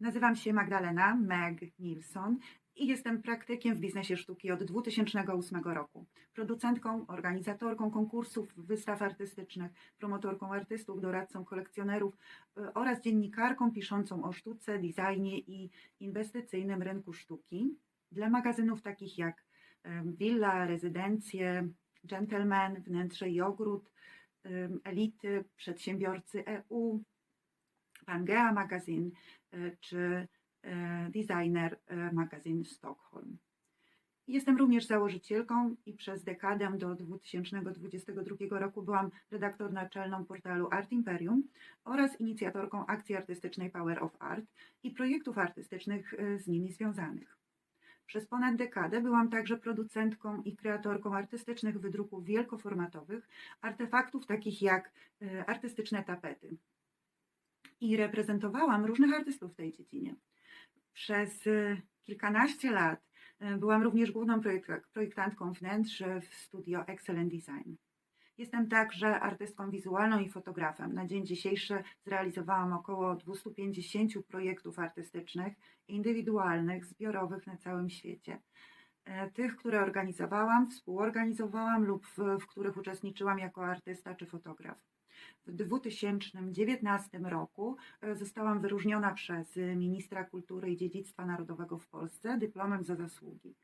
Nazywam się Magdalena Meg Nilsson i jestem praktykiem w biznesie sztuki od 2008 roku. Producentką, organizatorką konkursów, wystaw artystycznych, promotorką artystów, doradcą kolekcjonerów y, oraz dziennikarką piszącą o sztuce, designie i inwestycyjnym rynku sztuki dla magazynów takich jak y, Villa, Rezydencje, Gentleman, Wnętrze i Ogród, y, Elity, Przedsiębiorcy EU, Pangea Magazine czy e, Designer e, Magazine Stockholm. Jestem również założycielką i przez dekadę do 2022 roku byłam redaktor naczelną portalu Art Imperium oraz inicjatorką akcji artystycznej Power of Art i projektów artystycznych e, z nimi związanych. Przez ponad dekadę byłam także producentką i kreatorką artystycznych wydruków wielkoformatowych, artefaktów takich jak artystyczne tapety. I reprezentowałam różnych artystów w tej dziedzinie. Przez e, kilkanaście lat e, byłam również główną projekt- projektantką wnętrz w studio Excellent Design. Jestem także artystką wizualną i fotografem. Na dzień dzisiejszy zrealizowałam około 250 projektów artystycznych, indywidualnych, zbiorowych na całym świecie. E, Tych, które organizowałam, współorganizowałam lub w, w których uczestniczyłam jako artysta czy fotograf. W 2019 roku e, zostałam wyróżniona przez e, ministra kultury i dziedzictwa narodowego w Polsce dyplomem za zasługi.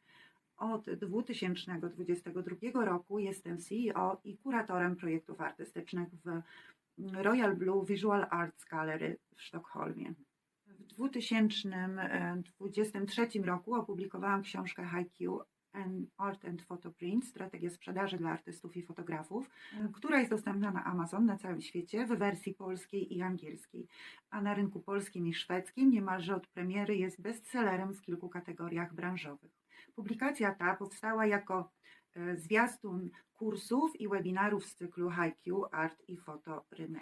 Od 2022 roku jestem CEO i kuratorem projektów artystycznych w Royal Blue Visual Arts Gallery w Sztokholmie. W 2023 roku opublikowałam książkę HiQ and Art and Photo Print, strategia sprzedaży dla artystów i fotografów, która jest dostępna na Amazon na całym świecie w wersji polskiej i angielskiej, a na rynku polskim i szwedzkim niemalże od premiery jest bestsellerem w kilku kategoriach branżowych. Publikacja ta powstała jako e, zwiastun kursów i webinarów z cyklu HiQ Art i Foto Rynek.